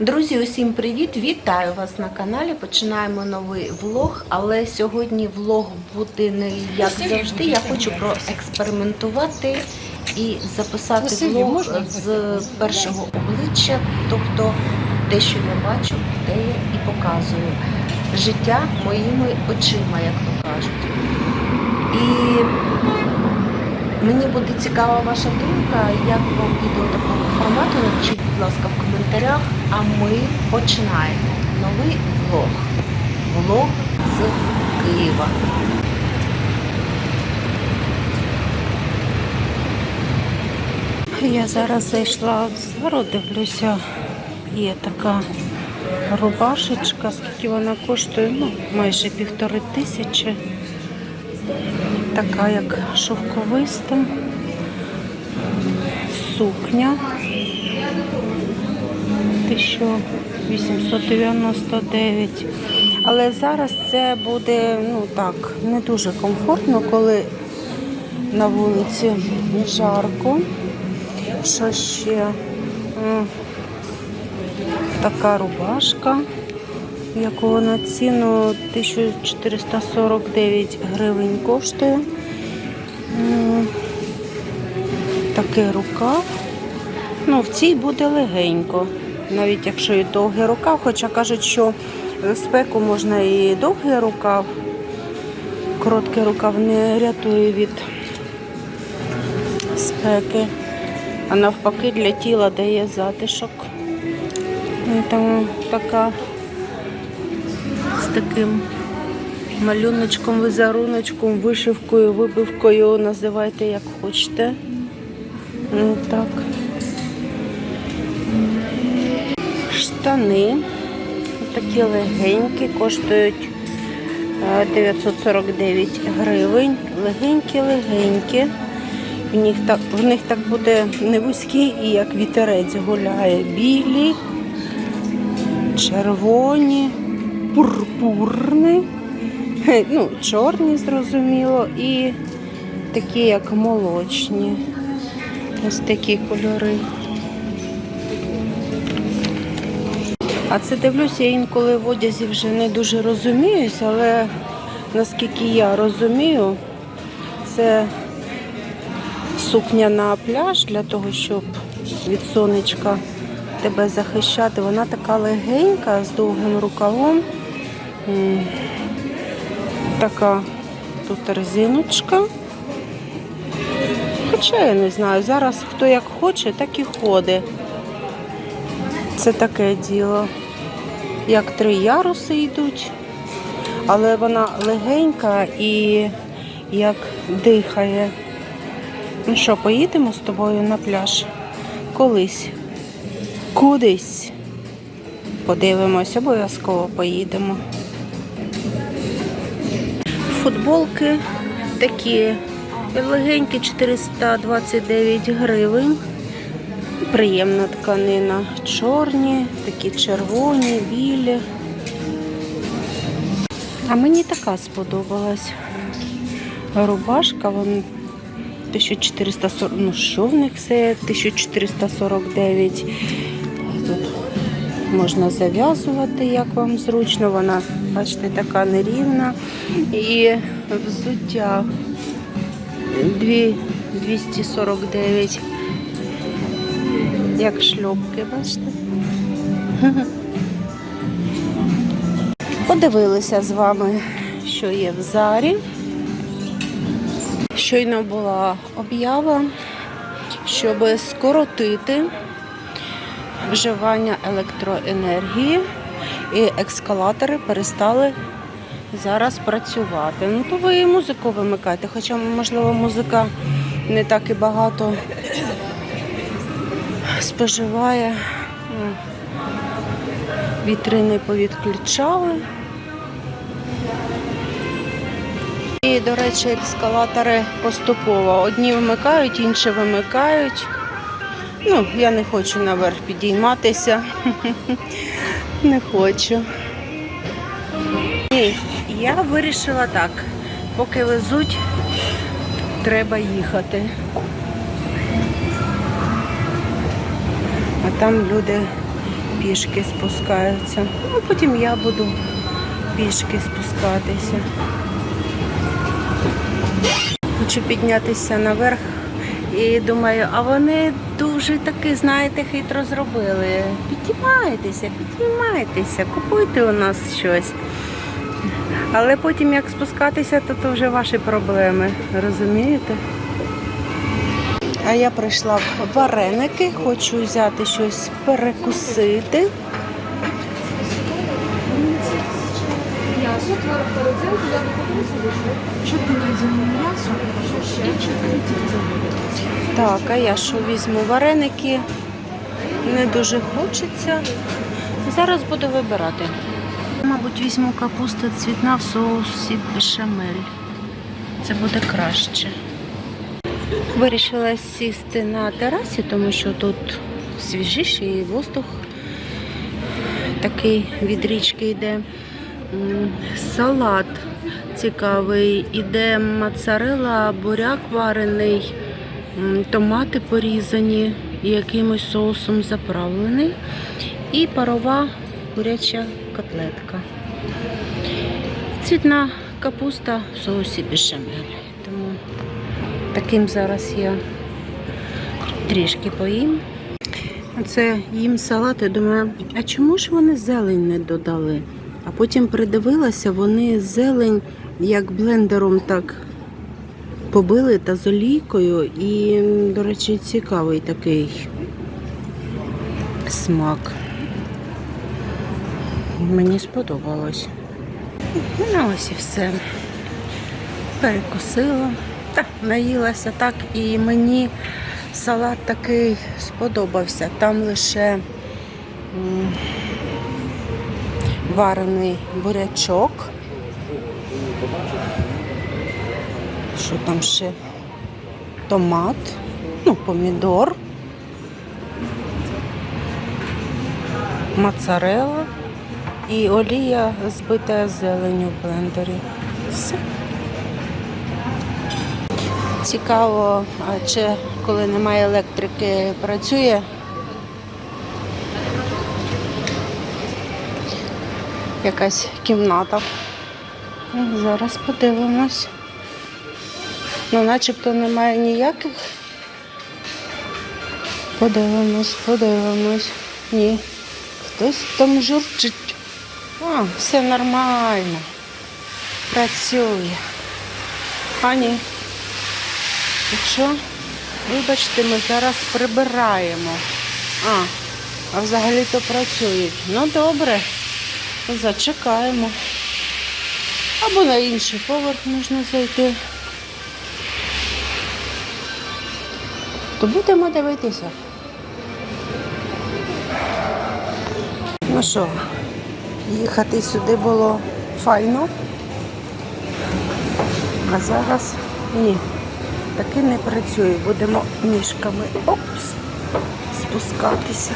Друзі, усім привіт! Вітаю вас на каналі. Починаємо новий влог, але сьогодні влог буде не як завжди. Я хочу проекспериментувати і записати влог з першого обличчя, тобто те, що я бачу, те я і показую. Життя моїми очима, як то кажуть. І Мені буде цікава ваша думка, як вам відео такого формату. Напишіть, будь ласка, в коментарях. А ми починаємо новий влог. Влог з Києва. Я зараз зайшла в Зару, дивлюся, є така рубашечка, скільки вона коштує, ну, майже півтори тисячі. Така як шовковиста, сукня 1899. Але зараз це буде ну так, не дуже комфортно, коли на вулиці жарко. Що ще? Така рубашка, яку на ціну 1449 гривень коштує. М, Такий рукав. Ну, в цій буде легенько, навіть якщо і довгий рукав, хоча кажуть, що спеку можна і довгий рукав. Короткий рукав не рятує від спеки, а навпаки для тіла дає затишок. І Тому така таким малюночком, візеруночком, вишивкою, вибивкою, називайте як хочете. Ну, Так. Штани такі легенькі, коштують е, 949 гривень. Легенькі-легенькі. В них так, в них так буде не вузький і як вітерець гуляє. Білі, червоні, пурпурні, Хе, ну, чорні, зрозуміло, і такі, як молочні. Ось такі кольори. А це дивлюся, я інколи в одязі вже не дуже розуміюсь, але наскільки я розумію, це сукня на пляж для того, щоб від сонечка тебе захищати. Вона така легенька з довгим рукавом. Така тут резиночка. Хоча я не знаю, зараз хто як хоче, так і ходить. Це таке діло. Як три яруси йдуть, але вона легенька і як дихає. Ну що, поїдемо з тобою на пляж? Колись. Кудись. Подивимось, обов'язково поїдемо. Футболки такі легенькі 429 гривень. Приємна тканина. Чорні, такі червоні, білі. А мені така сподобалась. Рубашка, вон 1440, ну що в них все 1449. Можна зав'язувати, як вам зручно. Вона, бачите, така нерівна. І взуття 249. Як шльопки, бачите? Подивилися з вами, що є в зарі. Щойно була об'ява, щоб скоротити вживання електроенергії, і ескалатори перестали зараз працювати. Ну, то ви і музику вимикайте, хоча, можливо, музика не так і багато споживає. Ну, Вітрини повідключали. І, до речі, ескалатори поступово. Одні вимикають, інші вимикають. Ну, я не хочу наверх підійматися. Не хочу. Ні, я вирішила так. Поки везуть, треба їхати. А там люди пішки спускаються. Ну, потім я буду пішки спускатися. Хочу піднятися наверх і думаю, а вони дуже таки, знаєте, хитро зробили. Піднімайтеся, піднімайтеся, купуйте у нас щось. Але потім як спускатися, то, то вже ваші проблеми, розумієте? А я прийшла в вареники, хочу взяти щось перекусити. Чотири зиму м'ясо, що ще? І. Так, а я що візьму вареники? Не дуже хочеться. Зараз буду вибирати. Мабуть, візьму капусту цвітна в соусі бешамель. Це буде краще. Вирішила сісти на терасі, тому що тут свіжіший воздух такий від річки йде. Салат цікавий, іде моцарела, буряк варений, томати порізані, якимось соусом заправлений. І парова куряча котлетка. Цвітна капуста в соусі бешамель. Тому таким зараз я трішки поїм. Це їм салат і думаю, а чому ж вони зелень не додали? А потім придивилася, вони зелень як блендером так побили та з олійкою. І, до речі, цікавий такий смак. Мені сподобалось. Ну ось і все. Перекусила. Та, наїлася так, і мені салат такий сподобався. Там лише варений бурячок. Що там ще? Томат, ну, помідор, моцарелла і олія збита зеленю в блендері. Все. Цікаво, чи коли немає електрики, працює. Якась кімната. Зараз подивимось. Ну, начебто немає ніяких. Подивимось, подивимось. Ні. Хтось там журчить. А, все нормально. Працює. А ні. Якщо, вибачте, ми зараз прибираємо. А, а взагалі-то працюють. Ну добре, зачекаємо. Або на інший поверх можна зайти. То будемо дивитися. Ну що, їхати сюди було файно. А зараз ні, таки не працює. Будемо ніжками опс, спускатися.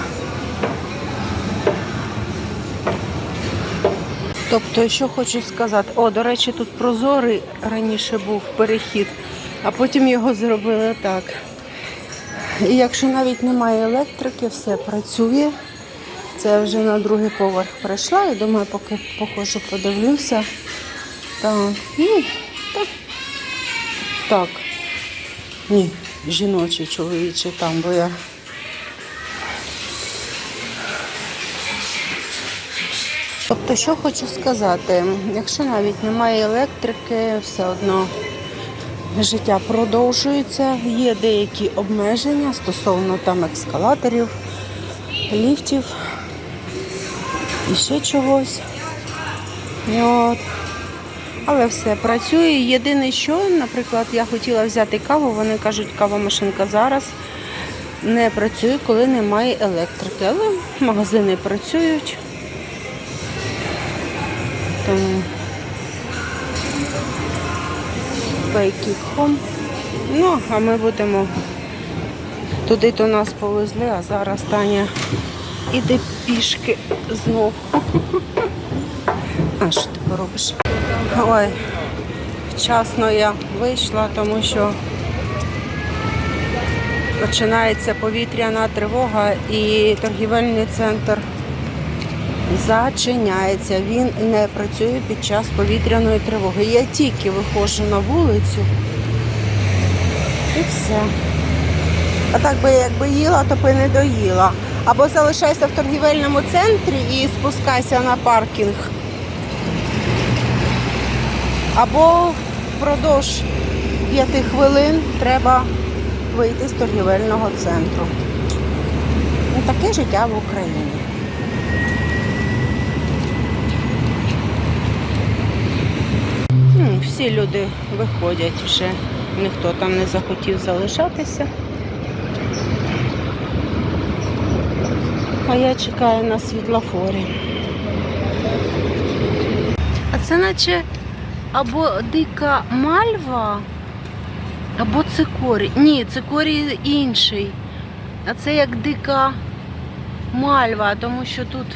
Тобто, що хочу сказати, о, до речі, тут прозорий раніше був перехід, а потім його зробили так. І якщо навіть немає електрики, все працює. Це я вже на другий поверх прийшла і думаю, поки похожу, подивлюся. Так, ну, так. Так. Ні, жіночий, чоловічий там, бо я. Тобто, що хочу сказати, якщо навіть немає електрики, все одно життя продовжується. Є деякі обмеження стосовно там ескалаторів, ліфтів і ще чогось. От. Але все працює. Єдине, що, наприклад, я хотіла взяти каву, вони кажуть, кава машинка зараз не працює, коли немає електрики. Але магазини працюють. Хом. Ну, а ми будемо туди то нас повезли, а зараз Таня іде пішки знов. А що ти поробиш? Ой, вчасно я вийшла, тому що починається повітряна тривога і торгівельний центр зачиняється. Він не працює під час повітряної тривоги. Я тільки виходжу на вулицю і все. А так би якби їла, то би не доїла. Або залишайся в торгівельному центрі і спускайся на паркінг. Або впродовж п'яти хвилин треба вийти з торгівельного центру. Ну, таке життя в Україні. Всі люди виходять вже, ніхто там не захотів залишатися. А я чекаю на світлофорі. А це наче або дика мальва, або цикорій. Ні, цикорій інший. А це як дика мальва, тому що тут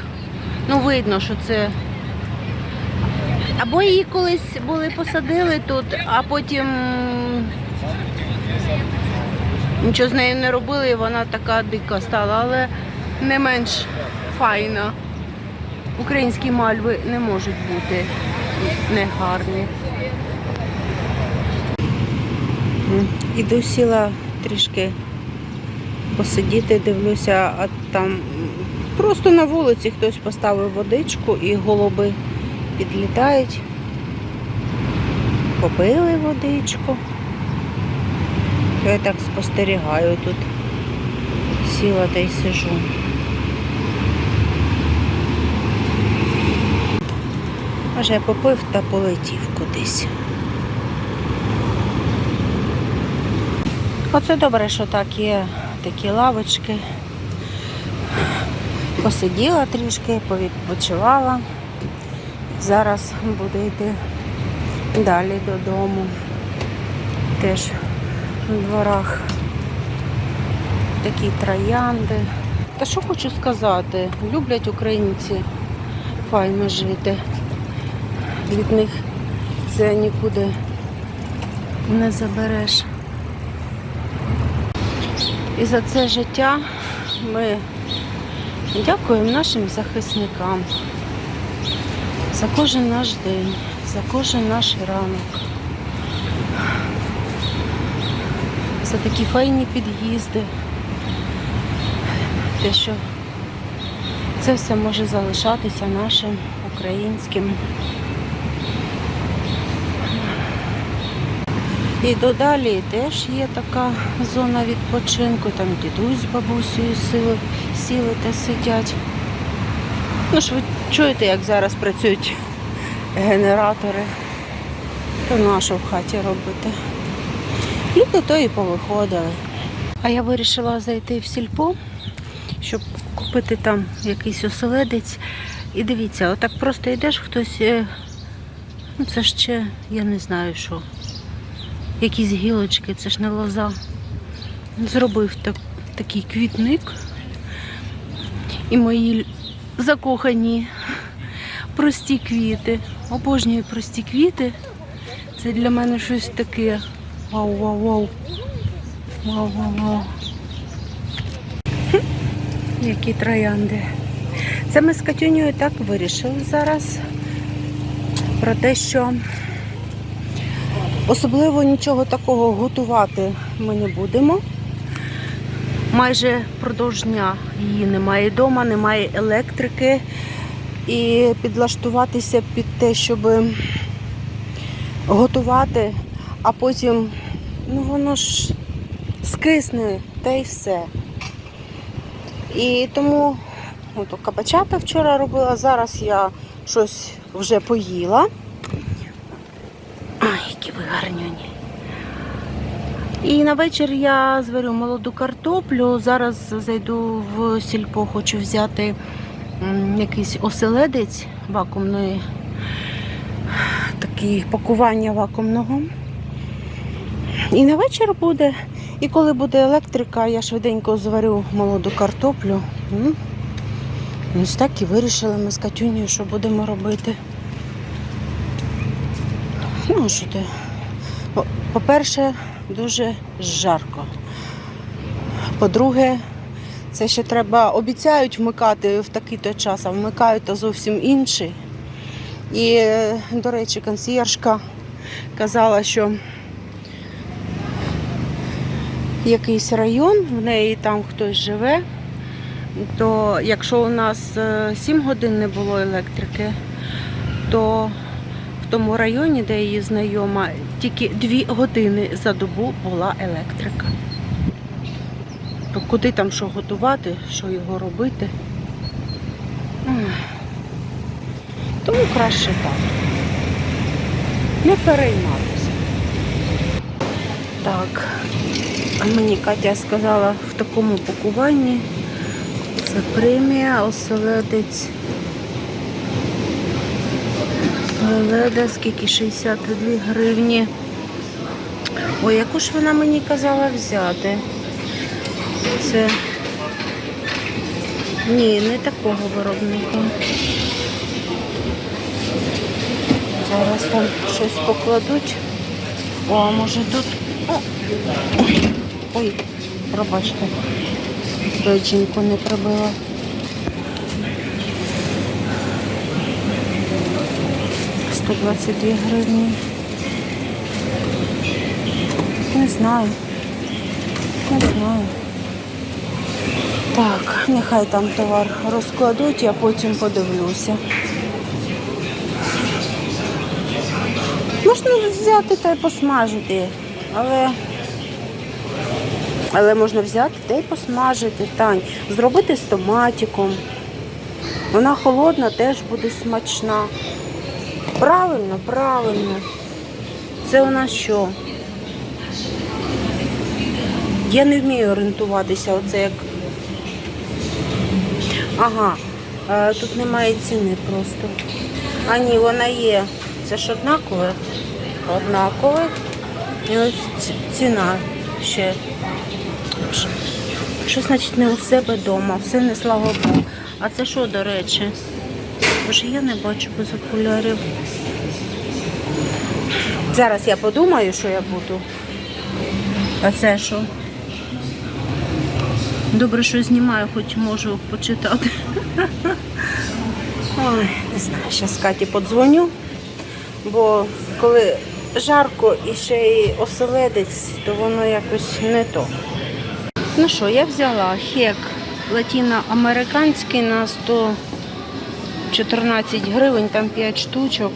ну, видно, що це. Або її колись були посадили тут, а потім нічого з нею не робили, і вона така дика стала, але не менш файна. Українські мальви не можуть бути негарні. Іду сіла трішки посидіти, дивлюся, а там просто на вулиці хтось поставив водичку і голуби підлітають. Попили водичку. Я так спостерігаю тут. Сіла та й сижу. Може, попив та полетів кудись. Оце добре, що так є такі лавочки. Посиділа трішки, повідпочивала. Зараз буду йти далі додому. Теж в дворах такі троянди. Та що хочу сказати, люблять українці файно жити. Від них це нікуди не забереш. І за це життя ми дякуємо нашим захисникам за кожен наш день, за кожен наш ранок, за такі файні під'їзди. Те, що це все може залишатися нашим українським. І додалі теж є така зона відпочинку, там дідусь з бабусею сіли, сіли та сидять. Ну ви чуєте, як зараз працюють генератори. То на що в хаті робити. Люди то і повиходили. А я вирішила зайти в сільпо, щоб купити там якийсь оселедець. І дивіться, отак просто йдеш, хтось, е, ну це ще, я не знаю що якісь гілочки, це ж не лоза. Зробив так, такий квітник. І мої закохані прості квіти. Обожнюю прості квіти. Це для мене щось таке. Вау-вау-вау. Вау-вау-вау. Які троянди. Це ми з Катюнею так вирішили зараз. Про те, що Особливо нічого такого готувати ми не будемо. Майже впродовж дня її немає вдома, немає електрики. І підлаштуватися під те, щоб готувати, а потім ну воно ж скисне та й все. І тому от, кабачата вчора робила, зараз я щось вже поїла. Ай, які ви гарнюні. І на вечір я зварю молоду картоплю. Зараз зайду в сільпо, хочу взяти якийсь оселедець вакуумної, такі пакування вакуумного. І на вечір буде. І коли буде електрика, я швиденько зварю молоду картоплю. Ось так і вирішили ми з Катюнею, що будемо робити. Ну, що ти? По- По-перше, дуже жарко. По-друге, Це ще треба, обіцяють вмикати в такий-то час, а вмикають то зовсім інший. І, е, до речі, консьєржка казала, що якийсь район, в неї там хтось живе, то якщо у нас 7 годин не було електрики, то в тому районі, де її знайома, тільки 2 години за добу була електрика. То куди там що готувати, що його робити? Тому краще так. Не перейматися. Так. А мені Катя сказала в такому пакуванні. Це премія, оселедець. Леда, скільки 62 гривні. Ой, яку ж вона мені казала взяти? Це ні, не такого виробника. Зараз там щось покладуть. О, а може тут... О! Ой, пробачте, доченьку не пробила. 122 гривні. Не знаю. Не знаю. Так, нехай там товар розкладуть, я потім подивлюся. Можна взяти та й посмажити, але але можна взяти та й посмажити, тань, зробити з томатиком. Вона холодна, теж буде смачна. Правильно, правильно. Це у нас що? Я не вмію орієнтуватися, оце як. Ага, е, тут немає ціни просто. А ні, вона є. Це ж однакове. Однакове. І ось ціна ще. Що- Що значить не у себе вдома? Все не слава Богу. А це що, до речі? Боже, я не бачу без окулярів. Зараз я подумаю, що я буду. А це що? Добре, що знімаю, хоч можу почитати. Ой, не знаю, зараз Каті подзвоню, бо коли жарко і ще й оселедець, то воно якось не то. Ну що, я взяла хек латиноамериканський на 114 гривень, там 5 штучок.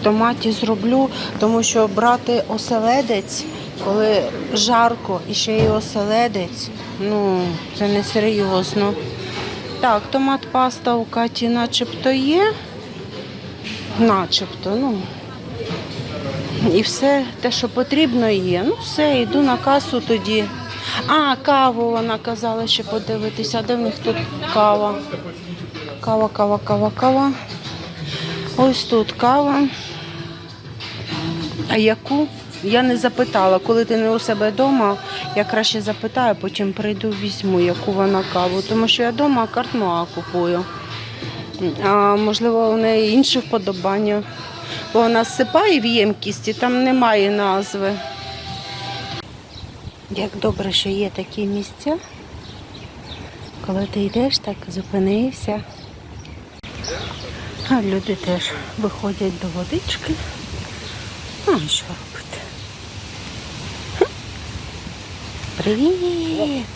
В томаті зроблю, тому що брати оселедець, коли жарко і ще й оселедець, ну, це не серйозно. Так, томат паста у Каті начебто є. Начебто, ну. І все те, що потрібно, є. Ну, все, йду на касу тоді. А, каву вона казала ще подивитися. Де в них тут кава? Кава, кава, кава, кава. Ось тут кава. А яку? Я не запитала. Коли ти не у себе вдома, я краще запитаю, потім прийду візьму, яку вона каву. Тому що я вдома картмоа купую. А можливо, у неї інші вподобання. Бо вона сипає в ємкість і там немає назви. Як добре, що є такі місця, коли ти йдеш, так зупинився. А люди теж виходять до водички. Ну, і що робити? Привіт!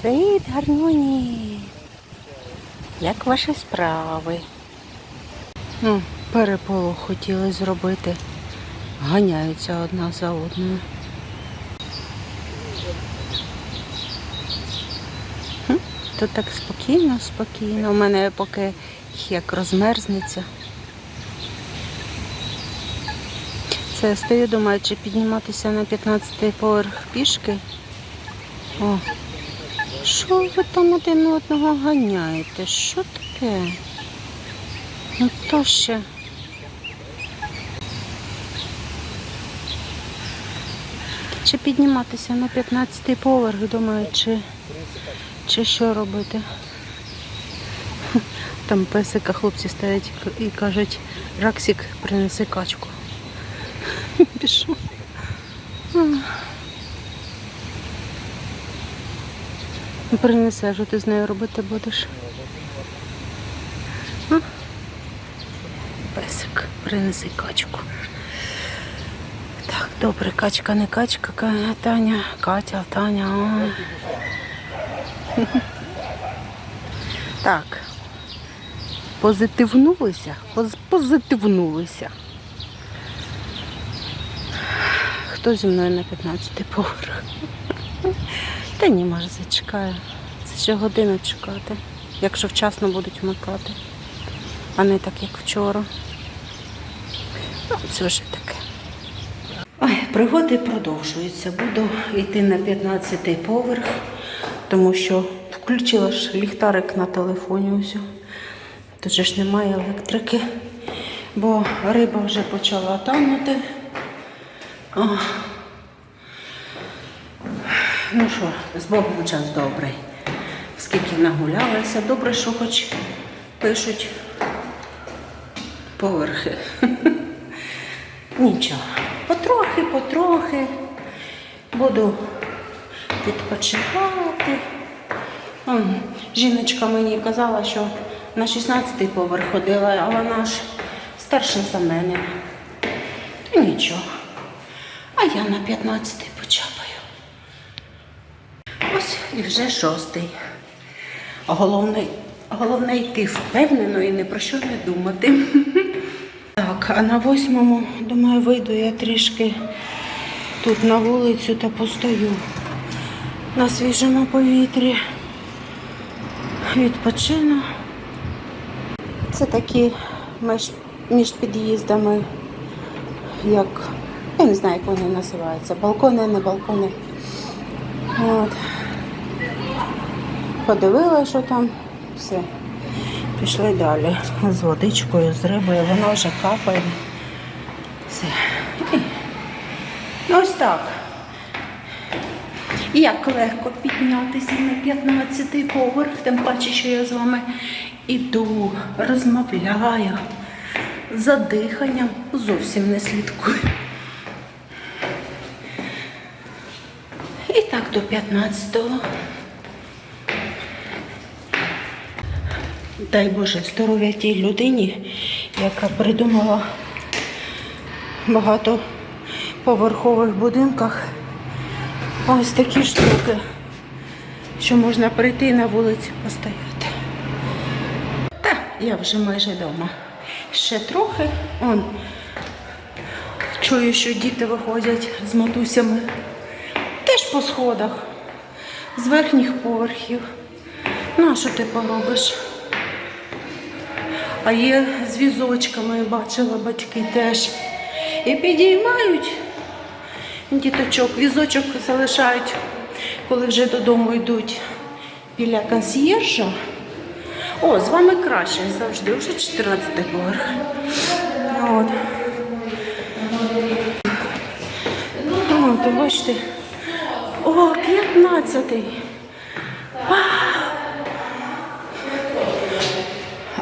Привіт, гарнюні! Як ваші справи? Ну, переполох хотіли зробити. Ганяються одна за одною. Тут так спокійно, спокійно. У мене поки хек розмерзнеться. Це я стою, думаю, чи підніматися на 15-й поверх пішки. О, що ви там один одного ганяєте? Що таке? Ну то ще. Чи підніматися на 15-й поверх, думаю, чи, чи що робити? Там песика хлопці стоять і кажуть, Раксік, принеси качку. Пішов. Принесе, що ти з нею робити будеш? Песик, принеси качку. Так, добре, качка не качка, Таня, Катя, Таня. Так. Позитивнулися, поз- позитивнулися. Хто зі мною на 15 поверх? Та ні, може, зачекаю. Це ще годину чекати, якщо вчасно будуть вмикати, а не так, як вчора. Ну, це вже таке. Ой, пригоди продовжуються. Буду йти на 15 поверх, тому що включила ж ліхтарик на телефоні усю. Тут же ж немає електрики, бо риба вже почала танути. О. Ну що, з Богом час добрий. Скільки нагулялася, добре, що хоч пишуть поверхи. Нічого. Потрохи, потрохи буду відпочивати. Жіночка мені казала, що на 16-й поверх ходила, а вона ж старша за мене. Нічого. А я на 15-й почапаю. Ось і вже шостий. Головне, головне йти впевнено і ні про що не думати. Так, а на восьмому, думаю, вийду я трішки тут на вулицю та постою на свіжому повітрі. Відпочину. Це такі між, під'їздами, як, я не знаю, як вони називаються, балкони, не балкони. От. Подивила, що там, все. Пішли далі з водичкою, з рибою, вона вже капає. Все. І Ось так. Як легко піднятися на 15-й поверх, тим паче, що я з вами іду, розмовляю, за диханням зовсім не слідкую. І так до 15-го. Дай Боже здоров'я тій людині, яка придумала в багатоповерхових будинках ось такі штуки, що можна прийти на вулиці постояти. Я вже майже вдома. Ще трохи. Он. Чую, що діти виходять з матусями. Теж по сходах, з верхніх поверхів. Ну, а що ти поробиш? А є з візочками, бачила батьки теж. І підіймають діточок, візочок залишають, коли вже додому йдуть біля консьєржа. О, з вами краще завжди, вже 14 поверх. От. От, бачите. О, 15-й.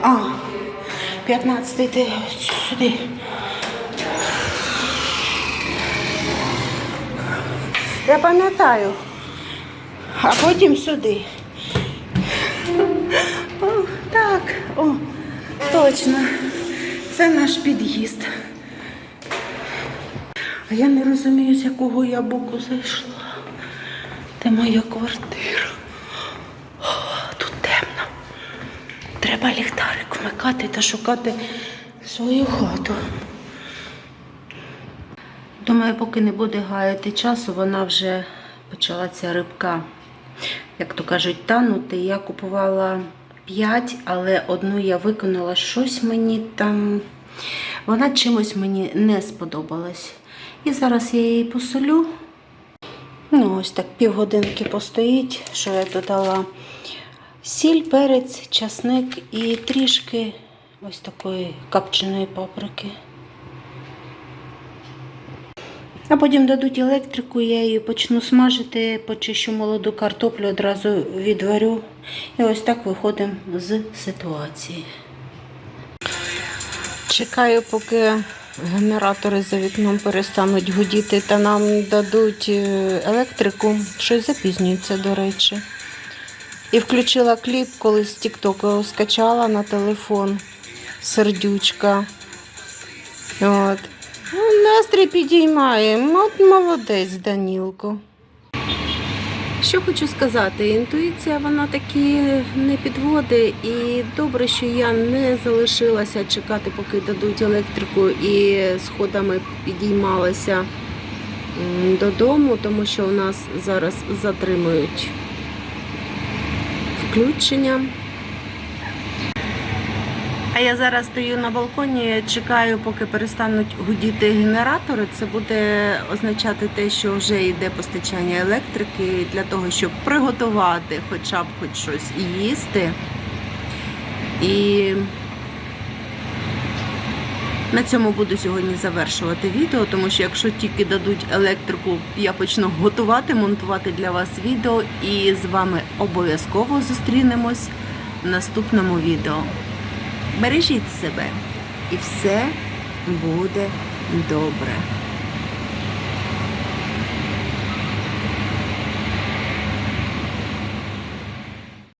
А, 15-й ти сюди. Я пам'ятаю. А потім сюди. Так, о, точно. Це наш під'їзд. А я не розумію, з якого я боку зайшла. Де моя квартира. О, тут темно. Треба ліхтарик вмикати та шукати свою хату. Думаю, поки не буде гаяти часу, вона вже почала ця рибка, як то кажуть, танути. Я купувала 5, але одну я виконала щось мені там. Вона чимось мені не сподобалась. І зараз я її посолю. Ну, ось так півгодинки постоїть, що я додала сіль, перець, часник і трішки ось такої капченої паприки. А потім дадуть електрику, я її почну смажити, почищу молоду картоплю, одразу відварю. І ось так виходимо з ситуації. Чекаю, поки генератори за вікном перестануть гудіти та нам дадуть е, електрику. Щось запізнюється, до речі. І включила кліп, коли з Тіктоку скачала на телефон сердючка. От. Ну, Настрій підіймаємо. От молодець, Данілко. Що хочу сказати, інтуїція вона таки не підводить, і добре, що я не залишилася чекати, поки дадуть електрику, і сходами підіймалася додому, тому що у нас зараз затримують включення. А я зараз стою на балконі, чекаю, поки перестануть гудіти генератори. Це буде означати те, що вже йде постачання електрики для того, щоб приготувати хоча б хоч щось і їсти. І на цьому буду сьогодні завершувати відео, тому що якщо тільки дадуть електрику, я почну готувати, монтувати для вас відео і з вами обов'язково зустрінемось в наступному відео. Бережіть себе і все буде добре.